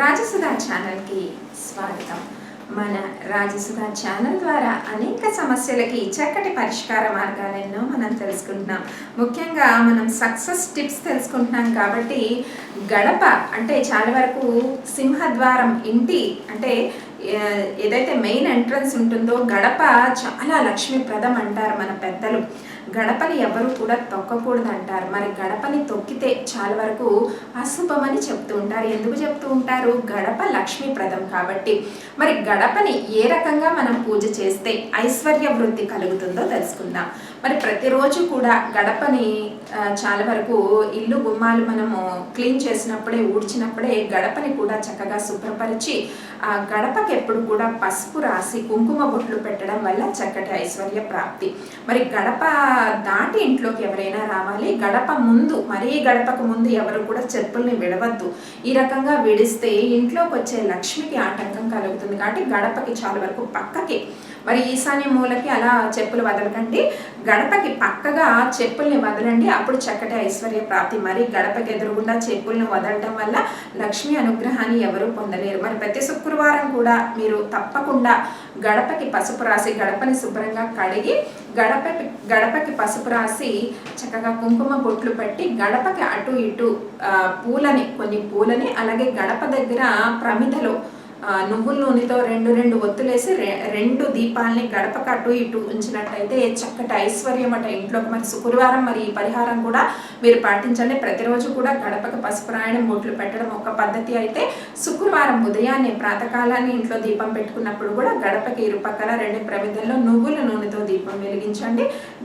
రాజసుధా ఛానల్కి స్వాగతం. మన రాజసుధా ఛానల్ ద్వారా అనేక సమస్యలకి చక్కటి పరిష్కార మార్గాలెన్నో మనం తెలుసుకుంటున్నాం. ముఖ్యంగా మనం సక్సెస్ టిప్స్ తెలుసుకుంటున్నాం కాబట్టి గడప అంటే చాలా వరకు సింహద్వారం ఇంటి అంటే ఏదైతే మెయిన్ ఎంట్రన్స్ ఉంటుందో గడప చాలా లక్ష్మీప్రదం అంటారు మన పెద్దలు. గడపని ఎవరు కూడా తొక్కకూడదు అంటారు మరి గడపని తొక్కితే చాలా వరకు అశుభమని చెప్తూ ఉంటారు. ఎందుకు చెప్తూ ఉంటారు? గడప లక్ష్మీప్రదం కాబట్టి. మరి గడపని ఏ రకంగా మనం పూజ చేస్తే ఐశ్వర్య వృద్ధి కలుగుతుందో తెలుసుకుందాం. మరి ప్రతిరోజు కూడా గడపని చాలా వరకు ఇల్లు గుమ్మాలు మనము క్లీన్ చేసినప్పుడే ఊడ్చినప్పుడే గడపని కూడా చక్కగా శుభ్రపరిచి ఆ గడపకి ఎప్పుడు కూడా పసుపు రాసి కుంకుమ బొట్లు పెట్టడం వల్ల చక్కటి ఐశ్వర్య ప్రాప్తి. మరి గడప దాటి ఇంట్లోకి ఎవరైనా రావాలి. గడప ముందు మరీ గడపకు ముందు ఎవరు కూడా చెప్పుల్ని విడవద్దు. ఈ రకంగా విడిస్తే ఇంట్లోకి వచ్చే లక్ష్మికి ఆటంకం కలుగుతుంది. కాబట్టి గడపకి చాలా వరకు పక్కకి మరి ఈశాన్య మూలకి అలా చెప్పులు వదలకండి. గడపకి పక్కగా చెప్పుల్ని వదలండి. అప్పుడు చక్కటి ఐశ్వర్య ప్రాప్తి. మరి గడపకి ఎదురుగుండా చెప్పుల్ని వదలటం వల్ల లక్ష్మీ అనుగ్రహాన్ని ఎవరూ పొందలేరు. మరి ప్రతి శుక్రవారం కూడా మీరు తప్పకుండా గడపకి పసుపు రాసి గడపని శుభ్రంగా కడిగి గడపకి గడపకి పసుపు రాసి చక్కగా కుంకుమ బొట్లు పెట్టి గడపకి అటు ఇటు పూలని కొన్ని పూలని అలాగే గడప దగ్గర ప్రమిదలో నువ్వుల నూనెతో రెండు రెండు ఒత్తులేసి రె- రెండు దీపాలని గడపకు అటు ఇటు ఉంచినట్టయితే చక్కటి ఐశ్వర్యం అట ఇంట్లోకి. మరి శుక్రవారం మరి ఈ పరిహారం కూడా మీరు పాటించండి. ప్రతిరోజు కూడా గడపకు పసుపు రాయడం బొట్లు పెట్టడం ఒక పద్ధతి అయితే శుక్రవారం ఉదయాన్నే ప్రాతకాలాన్ని ఇంట్లో దీపం పెట్టుకున్నప్పుడు కూడా గడపకి ఇరుపక్కల రెండు ప్రమిదల్లో నువ్వుల నూనెతో దీపం వెలిగించండి.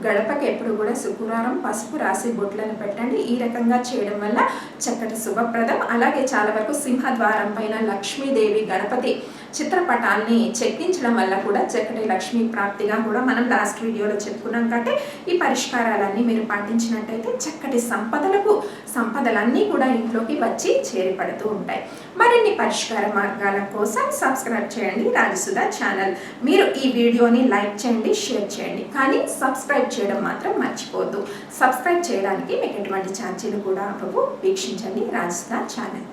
గడపకి ఎప్పుడు కూడా శుక్రవారం పసుపు రాసి బొట్లను పెట్టండి. ఈ రకంగా చేయడం వల్ల చక్కటి శుభప్రదం. అలాగే చాలా వరకు సింహద్వారం పైన లక్ష్మీదేవి గణపతి చిత్రపటాల్ని చెక్కించడం వల్ల కూడా చక్కటి లక్ష్మీ ప్రాప్తిగా కూడా మనం లాస్ట్ వీడియోలో చెప్పుకున్నాం కాబట్టి ఈ పరిష్కారాలన్నీ మీరు పాటించినట్టయితే చక్కటి సంపదలకు సంపదలన్నీ కూడా ఇంట్లోకి వచ్చి చేరిపడుతూ ఉంటాయి. మరిన్ని పరిష్కార మార్గాల కోసం సబ్స్క్రైబ్ చేయండి రాజసుధా ఛానల్. మీరు ఈ వీడియోని లైక్ చేయండి షేర్ చేయండి. కానీ సబ్స్క్రైబ్ చేయడం మాత్రం మర్చిపోద్దు సబ్స్క్రైబ్ చేయడానికి మీకు ఎటువంటి ఛార్జీలు కూడా అవ్వవు. వీక్షించండి రాజసుధా ఛానల్.